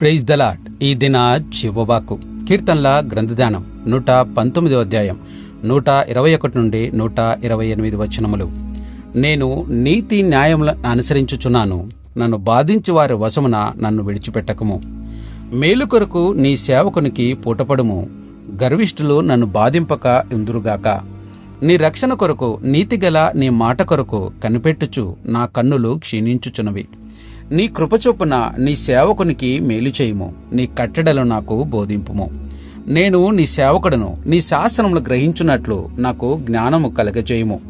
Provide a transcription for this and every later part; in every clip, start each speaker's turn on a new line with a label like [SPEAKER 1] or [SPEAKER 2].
[SPEAKER 1] Praise దలాట్ ఈ దిన చివవాకు కీర్తనల గ్రంథదానం నూట పంతొమ్మిదో అధ్యాయం నూట ఇరవై ఒకటి నుండి నూట ఇరవై ఎనిమిది వచనములు. నేను నీతి న్యాయముల అనుసరించుచున్నాను నన్ను బాధించి వారి వశమున నన్ను విడిచిపెట్టకము. మేలు కొరకు నీ సేవకునికి పూటపడుము గర్విష్ఠులు నన్ను బాధింపక ఇందురుగాక. నీ రక్షణ కొరకు నీతిగల నీ మాట కొరకు కనిపెట్టుచు నా కన్నులు క్షీణించుచున్నవి. నీ కృపచొప్పున నీ సేవకునికి మేలు చేయుము. నీ కట్టడలు నాకు బోధింపుము. నేను నీ సేవకుడను నీ శాస్త్రములు గ్రహించున్నట్లు నాకు జ్ఞానము కలగజేయుము.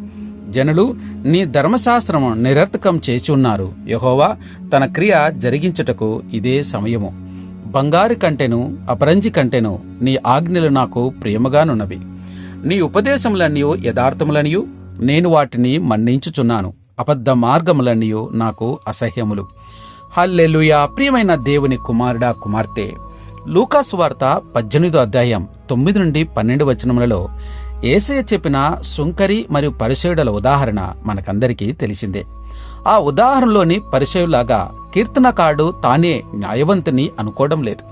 [SPEAKER 1] జనులు నీ ధర్మశాస్త్రము నిరర్థకం చేసి ఉన్నారు. యహోవా తన క్రియ జరిగించుటకు ఇదే సమయము. బంగారు కంటెను అపరంజి కంటెను నీ ఆజ్ఞలు నాకు ప్రేమగానున్నవి నీ ఉపదేశములన్నీ యథార్థములనియూ. నేను వాటిని మన్నించుచున్నాను. అబద్ధ మార్గములన్నీ నాకు అసహ్యములు. హల్లెలుయా. ప్రియమైన దేవుని కుమారుడా కుమార్తె లూకాసు వార్త పద్దెనిమిదో అధ్యాయం తొమ్మిది నుండి పన్నెండు వచనములలో ఏసయ్య చెప్పిన సుంకరి మరియు పరిచయుడల ఉదాహరణ మనకందరికీ తెలిసిందే. ఆ ఉదాహరణలోని పరిచయులాగా కీర్తనకాడు తానే న్యాయవంతుని అనుకోవడం లేదు.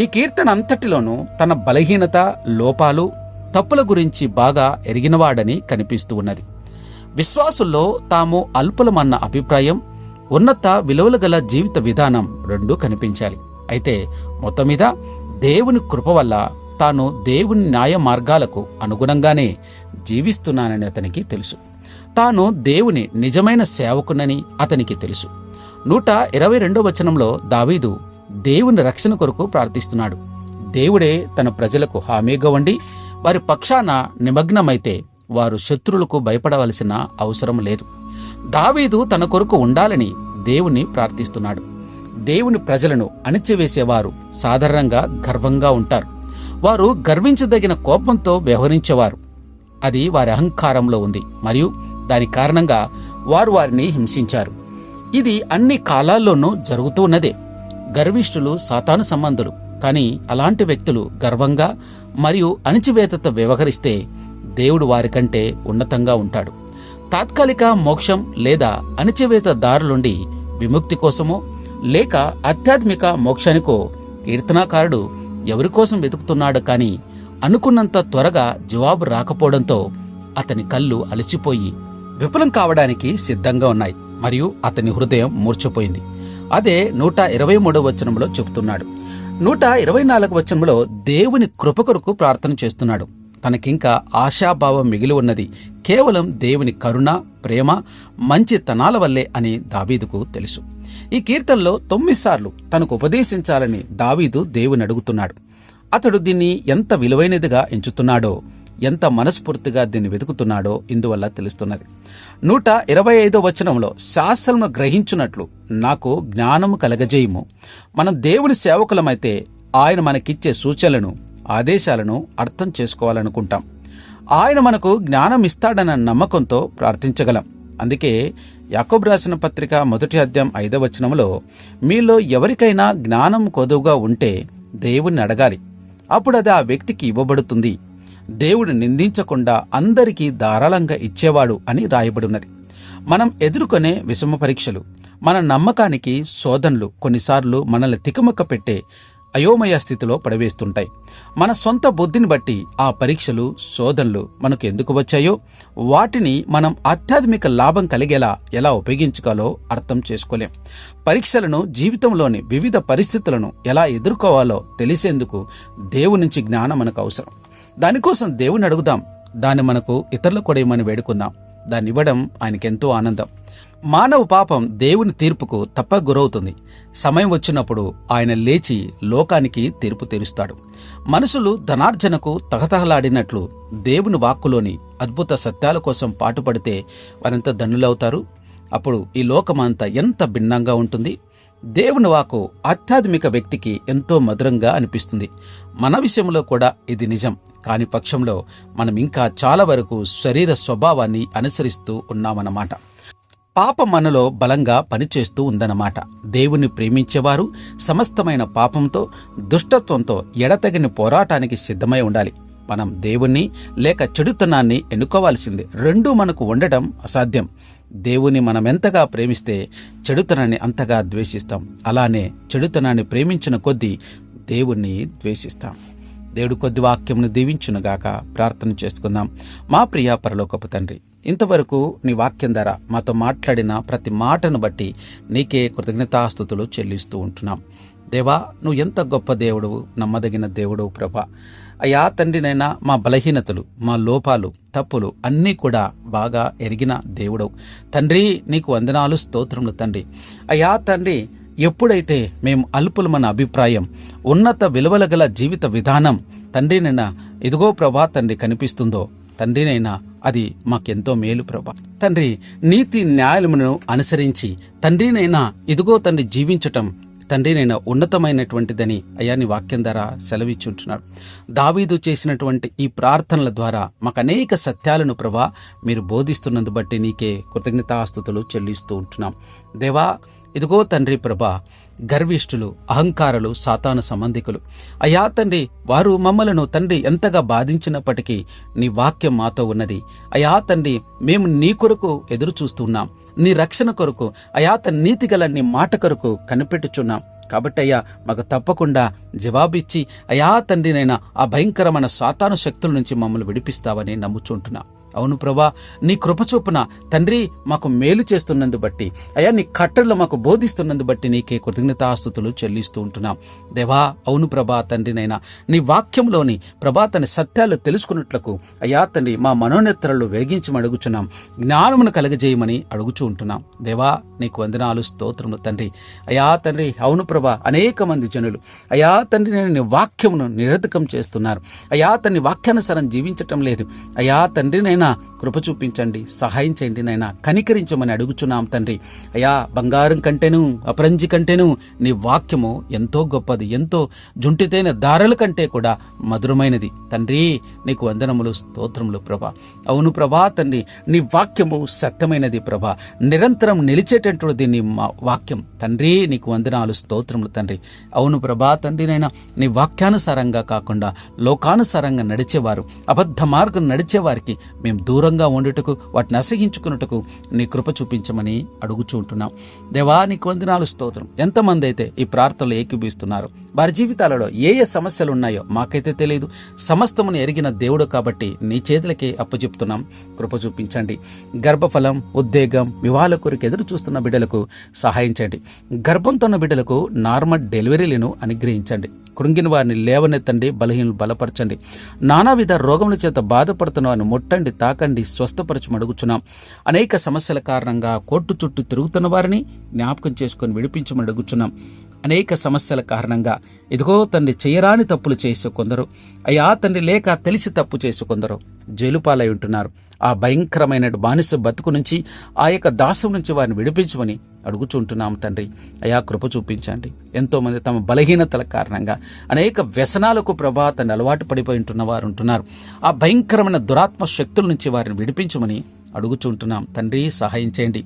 [SPEAKER 1] ఈ కీర్తన అంతటిలోనూ తన బలహీనత లోపాలు తప్పుల గురించి బాగా ఎరిగినవాడని కనిపిస్తూ ఉన్నది. విశ్వాసుల్లో తాము అల్పులమన్న అభిప్రాయం ఉన్నత విలువలు గల జీవిత విధానం రెండూ కనిపించాలి. అయితే మొత్తం మీద దేవుని కృప వల్ల తాను దేవుని న్యాయ మార్గాలకు అనుగుణంగానే జీవిస్తున్నానని అతనికి తెలుసు. తాను దేవుని నిజమైన సేవకునని అతనికి తెలుసు. నూట ఇరవై రెండో వచనంలో దావీదు దేవుని రక్షణ కొరకు ప్రార్థిస్తున్నాడు. దేవుడే తన ప్రజలకు హామీగా ఉండి వారి పక్షాన నిమగ్నమైతే వారు శత్రులకు భయపడవలసిన అవసరం లేదు. దావీదు తన కొరకు ఉండాలని దేవుని ప్రార్థిస్తున్నాడు. దేవుని ప్రజలను అణిచివేసేవారు సాధారణంగా గర్వంగా ఉంటారు. వారు గర్వించదగిన కోపంతో వ్యవహరించేవారు. అది వారి అహంకారంలో ఉంది మరియు దాని కారణంగా వారు వారిని హింసించారు. ఇది అన్ని కాలాల్లోనూ జరుగుతూ ఉన్నదే. గర్విష్ఠులు సాతాను సంబంధులు కానీ అలాంటి వ్యక్తులు గర్వంగా మరియు అణిచివేతతో వ్యవహరిస్తే దేవుడు వారికంటే ఉన్నతంగా ఉంటాడు. తాత్కాలిక మోక్షం లేదా అణచివేత దారులుండి విముక్తి కోసమో లేక ఆధ్యాత్మిక మోక్షానికో కీర్తనాకారుడు ఎవరి కోసం వెతుకుతున్నాడు కానీ అనుకున్నంత త్వరగా జవాబు రాకపోవడంతో అతని కళ్ళు అలసిపోయి విఫలం కావడానికి సిద్ధంగా ఉన్నాయి మరియు అతని హృదయం మూర్చపోయింది అదే నూట ఇరవై మూడవ వచనంలో చెబుతున్నాడు. నూట ఇరవై నాలుగు వచనంలో దేవుని కృప కొరకు ప్రార్థన చేస్తున్నాడు. తనకింకా ఆశాభావం మిగిలి ఉన్నది. కేవలం దేవుని కరుణ ప్రేమ మంచి తనాల వల్లే అని దావీదుకు తెలుసు. ఈ కీర్తనలో తొమ్మిది సార్లు తనకు ఉపదేశించాలని దావీదు దేవుని అడుగుతున్నాడు. అతడు దీన్ని ఎంత విలువైనదిగా ఎంచుతున్నాడో ఎంత మనస్ఫూర్తిగా దీన్ని వెతుకుతున్నాడో ఇందువల్ల తెలుస్తున్నది. నూట ఇరవై ఐదో వచనంలో శాస్త్రమును గ్రహించున్నట్లు నాకు జ్ఞానము కలగజేయము. మనం దేవుని సేవకులమైతే ఆయన మనకిచ్చే సూచనలను ఆదేశాలను అర్థం చేసుకోవాలనుకుంటాం. ఆయన మనకు జ్ఞానం ఇస్తాడన్న నమ్మకంతో ప్రార్థించగలం. అందుకే యాకోబు రాసిన పత్రిక మొదటి అధ్యాయం ఐదవ వచనంలో మీలో ఎవరికైనా జ్ఞానం కొదువుగా ఉంటే దేవుణ్ణి అడగాలి. అప్పుడు అది ఆ వ్యక్తికి ఇవ్వబడుతుంది. దేవుడు నిందించకుండా అందరికీ ధారాళంగా ఇచ్చేవాడు అని రాయబడున్నది మనం ఎదుర్కొనే విషమ పరీక్షలు మన నమ్మకానికి శోధనలు కొన్నిసార్లు మనల్ని తికమక పెట్టే అయోమయ స్థితిలో పడవేస్తుంటాయి మన సొంత బుద్ధిని బట్టి ఆ పరీక్షలు శోధనలు మనకు ఎందుకు వచ్చాయో వాటిని మనం ఆధ్యాత్మిక లాభం కలిగేలా ఎలా ఉపయోగించుకోవాలో అర్థం చేసుకోలేం. పరీక్షలను జీవితంలోని వివిధ పరిస్థితులను ఎలా ఎదుర్కోవాలో తెలిసేందుకు దేవుని నుంచి జ్ఞానం మనకు అవసరం. దానికోసం దేవుని అడుగుదాం. దాన్ని మనకు ఇతరులకు కూడా ఇవ్వమని వేడుకుందాం. దాన్ని ఇవ్వడం ఆయనకెంతో ఆనందం. మానవ పాపం దేవుని తీర్పుకు తప్ప గురవుతుంది సమయం వచ్చినప్పుడు ఆయన లేచి లోకానికి తీర్పు తెరుస్తాడు. మనుషులు ధనార్జనకు తహతహలాడినట్లు దేవుని వాక్కులోని అద్భుత సత్యాల కోసం పాటుపడితే వారెంత ధనులవుతారు? అప్పుడు ఈ లోకమంతా ఎంత భిన్నంగా ఉంటుంది? దేవుని వాకు ఆధ్యాత్మిక వ్యక్తికి ఎంతో మధురంగా అనిపిస్తుంది. మన విషయంలో కూడా ఇది నిజం. కాని పక్షంలో మనం ఇంకా చాలా వరకు శరీర స్వభావాన్ని అనుసరిస్తూ ఉన్నామన్నమాట. పాపం మనలో బలంగా పనిచేస్తూ ఉందన్నమాట. దేవుని ప్రేమించేవారు సమస్తమైన పాపంతో దుష్టత్వంతో ఎడతగిన పోరాటానికి సిద్ధమై ఉండాలి. మనం దేవుణ్ణి లేక చెడుతనాన్ని ఎన్నుకోవాల్సింది రెండూ మనకు ఉండటం అసాధ్యం. దేవుని మనం ఎంతగా ప్రేమిస్తే చెడుతనాన్ని అంతగా ద్వేషిస్తాం. అలానే చెడుతనాన్ని ప్రేమించిన కొద్దీ దేవుణ్ణి ద్వేషిస్తాం. దేవుడు కొద్ది వాక్యమును దీవించునుగాక ప్రార్థన చేసుకుందాం. మా ప్రియ పరలోకపు తండ్రి ఇంతవరకు నీ వాక్యం ధర మాతో మాట్లాడిన ప్రతి మాటను బట్టి నీకే కృతజ్ఞతాస్థుతులు చెల్లిస్తూ ఉంటున్నాం. దేవా నువ్వు ఎంత గొప్ప దేవుడు నమ్మదగిన దేవుడవు ప్రభా. అయా తండ్రినైనా మా బలహీనతలు మా లోపాలు తప్పులు అన్నీ కూడా బాగా ఎరిగిన దేవుడవు. తండ్రి నీకు వందనాలు స్తోత్రములు తండ్రి. అయా తండ్రి ఎప్పుడైతే మేము అల్పులమన్న అభిప్రాయం ఉన్నత విలువల గల జీవిత విధానం తండ్రినైనా ఇదిగో ప్రభా తండ్రి కనిపిస్తుందో తండ్రినైనా అది మాకెంతో మేలు ప్రభా. తండ్రి నీతి న్యాయములను అనుసరించి తండ్రినైనా ఇదిగో తండ్రి జీవించటం తండ్రినైనా ఉన్నతమైనటువంటిదని అయాని వాక్యం ద్వారా సెలవిచ్చుంటున్నాడు. దావీదు చేసినటువంటి ఈ ప్రార్థనల ద్వారా మాకు అనేక సత్యాలను ప్రభా మీరు బోధిస్తున్నందు బట్టి నీకే కృతజ్ఞతాస్థుతులు చెల్లిస్తూ ఉంటున్నాం. దేవా ఇదిగో తండ్రి ప్రభా గర్విష్ఠులు అహంకారులు సాతాను సంబంధికులు. అయా తండ్రి వారు మమ్మలను తండ్రి ఎంతగా బాధించినప్పటికీ నీ వాక్యం మాతో ఉన్నది. అయా తండ్రి మేము నీ కొరకు ఎదురు చూస్తున్నాం. నీ రక్షణ కొరకు అయా తన నీతి గల నీ మాట కొరకు కనిపెట్టుచున్నాం. కాబట్టి అయ్యా మాకు తప్పకుండా జవాబిచ్చి అయా తండ్రినైనా ఆ భయంకరమైన సాతాను శక్తుల నుంచి మమ్మల్ని విడిపిస్తావని నమ్ముచుంటున్నాం. అవును ప్రభా నీ కృపచొప్పున తండ్రి మాకు మేలు చేస్తున్నందు బట్టి అయ్యా నీ కట్టర్లు మాకు బోధిస్తున్నందు బట్టి నీకే కృతజ్ఞతాస్తుతులు చెల్లిస్తూ ఉంటున్నాం. దేవా అవును ప్రభా తండ్రినైనా నీ వాక్యంలోని ప్రభా తన సత్యాలు తెలుసుకున్నట్లకు అయ్యా తండ్రి మా మనోనేత్రలు వేగించి అడుగుచున్నాం. జ్ఞానమును కలగజేయమని అడుగుచూ ఉంటున్నాం. దేవా నీకు వందనాలు స్తోత్రములు తండ్రి. అయా తండ్రి అవును ప్రభా అనేక మంది జనులు. అయా తండ్రి నేను నీ వాక్యమును నిరర్ధకం చేస్తున్నారు. అయా తన్ని వాక్యానుసారం జీవించటం లేదు. అయా తండ్రినైనా నైనా కృప చూపించండి సహాయం చేయండి నైనా కనికరించమని అడుగుచున్నాం తండ్రి. అయా బంగారం కంటేను అపరంజి కంటేను నీ వాక్యము ఎంతో గొప్పది ఎంతో జుంటితైన దారల కంటే కూడా మధురమైనది. తండ్రి నీకు వందనములు స్తోత్రములు ప్రభా. అవును ప్రభా తండ్రి నీ వాక్యము సత్యమైనది ప్రభా. నిరంతరం నిలిచేటటువంటిది నీ మా వాక్యం. తండ్రి నీకు వందనాలు స్తోత్రములు తండ్రి. అవును ప్రభా తండ్రినైనా నీ వాక్యానుసారంగా కాకుండా లోకానుసారంగా నడిచేవారు అబద్ధ మార్గం నడిచేవారికి మేము దూరంగా ఉండుటకు వాటిని అసహించుకున్నటకు నీ కృప చూపించమని అడుగుచూ ఉంటున్నాం. దేవా నీకు వందనాలు స్తోత్రం. ఎంతమంది అయితే ఈ ప్రార్థనలు ఏకీభిస్తున్నారు వారి జీవితాలలో ఏ ఏ సమస్యలు ఉన్నాయో మాకైతే తెలియదు సమస్తమును ఎరిగిన దేవుడు కాబట్టి నీ చేతులకే అప్పచెప్తున్నాం. కృప చూపించండి. గర్భఫలం ఉద్వేగం వివాహాల కొరకు ఎదురు చూస్తున్న బిడ్డలకు సహాయం చేయండి. గర్భంతో ఉన్న బిడ్డలకు నార్మల్ డెలివరీలను అనుగ్రహించండి. కృంగిన వారిని లేవనెత్తండి బలహీనలు బలపరచండి. నానావిధ రోగముల చేత బాధపడుతున్న వారిని ముట్టండి తాకండి స్వస్థపరచమడుగుచున్నాం అడుగుచున్నాం. అనేక సమస్యల కారణంగా కోర్టు చుట్టూ తిరుగుతున్న వారిని జ్ఞాపకం చేసుకొని విడిపించమని అడుగుచున్నాం. అనేక సమస్యల కారణంగా. ఇదిగో తండ్రి చేయరాని తప్పులు చేసే కొందరు. అయ్యా తండ్రి లేక తెలిసి తప్పు చేసే కొందరు. జైలుపాలై ఉంటున్నారు. ఆ భయంకరమైన బానిస బతుకు నుంచి ఆ యొక్క దాసం నుంచి వారిని విడిపించమని అడుగుచుంటున్నాం తండ్రి. అయా కృప చూపించండి. ఎంతోమంది తమ బలహీనతల కారణంగా అనేక వ్యసనాలకు ప్రభాతాన్ని అలవాటు పడిపోయి ఉంటున్న వారు ఉంటున్నారు. ఆ భయంకరమైన దురాత్మ శక్తుల నుంచి వారిని విడిపించమని అడుగుచుంటున్నాం తండ్రి సహాయం చేయండి.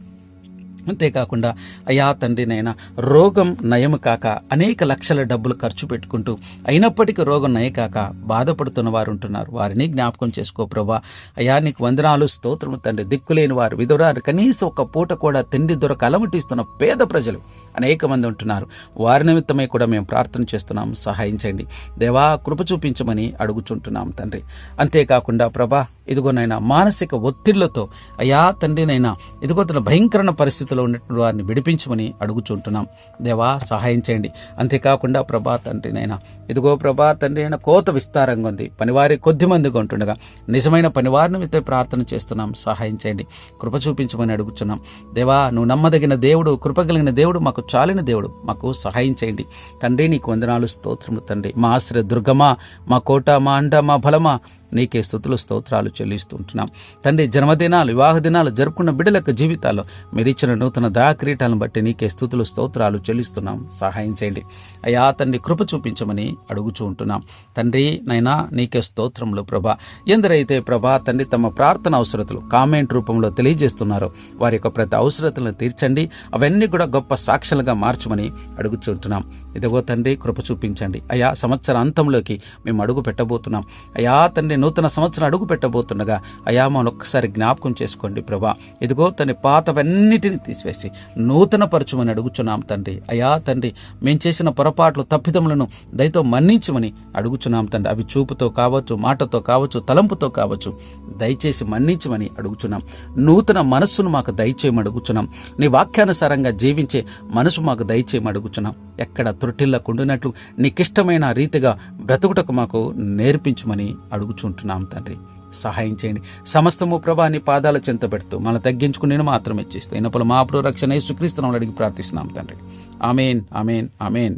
[SPEAKER 1] అంతేకాకుండా అయా తండ్రినైనా రోగం నయము కాక అనేక లక్షల డబ్బులు ఖర్చు పెట్టుకుంటూ అయినప్పటికీ రోగం నయకాక బాధపడుతున్న వారు ఉంటున్నారు వారిని జ్ఞాపకం చేసుకో ప్రభా. అయా నీకు వందనాలు స్తోత్రము తండ్రి. దిక్కులేని వారు విధురారు కనీసం ఒక పూట కూడా తిండి దొరక అలమటిస్తున్న పేద ప్రజలు. అనేక మంది ఉంటున్నారు. వారి నిమిత్తమై కూడా మేము ప్రార్థన చేస్తున్నాం. సహాయం చేయండి. దేవా కృప చూపించమని అడుగుచుంటున్నాం తండ్రి. అంతేకాకుండా ప్రభా ఇదిగోనైనా మానసిక ఒత్తిళ్ళతో అయా తండ్రినైనా ఇదిగో తన భయంకరమైన పరిస్థితిలో ఉన్నటువంటి వారిని విడిపించమని అడుగుచుంటున్నాం. దేవా సహాయం చేయండి. అంతేకాకుండా ప్రభా తండ్రినైనా ఇదిగో ప్రభా తండ్రి అయినా కోత విస్తారంగా ఉంది. పనివారి కొద్ది మందిగా ఉంటుండగా నిజమైన పనివారిని మీతో ప్రార్థన చేస్తున్నాం. సహాయం చేయండి. కృప చూపించమని అడుగుచున్నాం. దేవా నువ్వు నమ్మదగిన దేవుడు కృప కలిగిన దేవుడు మాకు చాలిన దేవుడు. మాకు సహాయం చేయండి. తండ్రి నీకు వందనాలు స్తోత్రములు తండ్రి. మా ఆశ్రయ దుర్గమా మా కోట మా అండ మా బలమా నీకే స్థుతులు స్తోత్రాలు చెల్లిస్తుంటున్నాం తండ్రి జన్మదినాలు వివాహ దినాలు జరుపుకున్న బిడ్డలకు జీవితాల్లో మీరు ఇచ్చిన నూతన దయాక్రీటాలను బట్టి నీకే స్థుతులు స్తోత్రాలు చెల్లిస్తున్నాం. సహాయం చేయండి. అయ్యా తండ్రి కృప చూపించమని అడుగుచూ ఉంటున్నాం. తండ్రి నైనా నీకే స్తోత్రములు ప్రభా. ఎందరైతే ప్రభా తండ్రి తమ ప్రార్థన అవసరతలు కామెంట్ రూపంలో తెలియజేస్తున్నారో వారి యొక్క ప్రతి అవసరతలను తీర్చండి. అవన్నీ కూడా గొప్ప సాక్షులుగా మార్చమని అడుగుచుంటున్నాం ఇదిగో తండ్రి కృప చూపించండి. అయా సంవత్సర అంతంలోకి మేము అడుగు పెట్టబోతున్నాం అయా తండ్రి నూతన సంవత్సరం అడుగు పెట్టబోతుండగా అయా మనం ఒక్కసారి జ్ఞాపకం చేసుకోండి ప్రభా. ఇదిగో తన పాతవన్నిటిని తీసివేసి నూతన పరచుమని అడుగుచున్నాం తండ్రి. అయా తండ్రి మేము చేసిన పొరపాట్లు తప్పిదములను దయతో మన్నించమని అడుగుచున్నాం తండ్రి. అవి చూపుతో కావచ్చు మాటతో కావచ్చు తలంపుతో కావచ్చు దయచేసి మన్నించమని అడుగుచున్నాం. నూతన మనస్సును మాకు దయచేయమని అడుగుచున్నాం. నీ వాక్యానుసారంగా జీవించే మనసు మాకు దయచేయమని అడుగుచున్నాం. ఎక్కడ త్రుటిల్లకుండునట్లు నీకిష్టమైన రీతిగా బ్రతుకుటకు మాకు నేర్పించమని అడుగుచుంటున్నాం తండ్రి. సహాయం చేయండి. సమస్తము ప్రభా నీ పాదాల చెంత పెడుతూ మనం తగ్గించుకుని నేను మాత్రం ఇనపలు మా మాపుడు రక్షణ యేసుక్రీస్తునామములో అడిగి ప్రార్థిస్తున్నాం తండ్రి. Amen amen amen.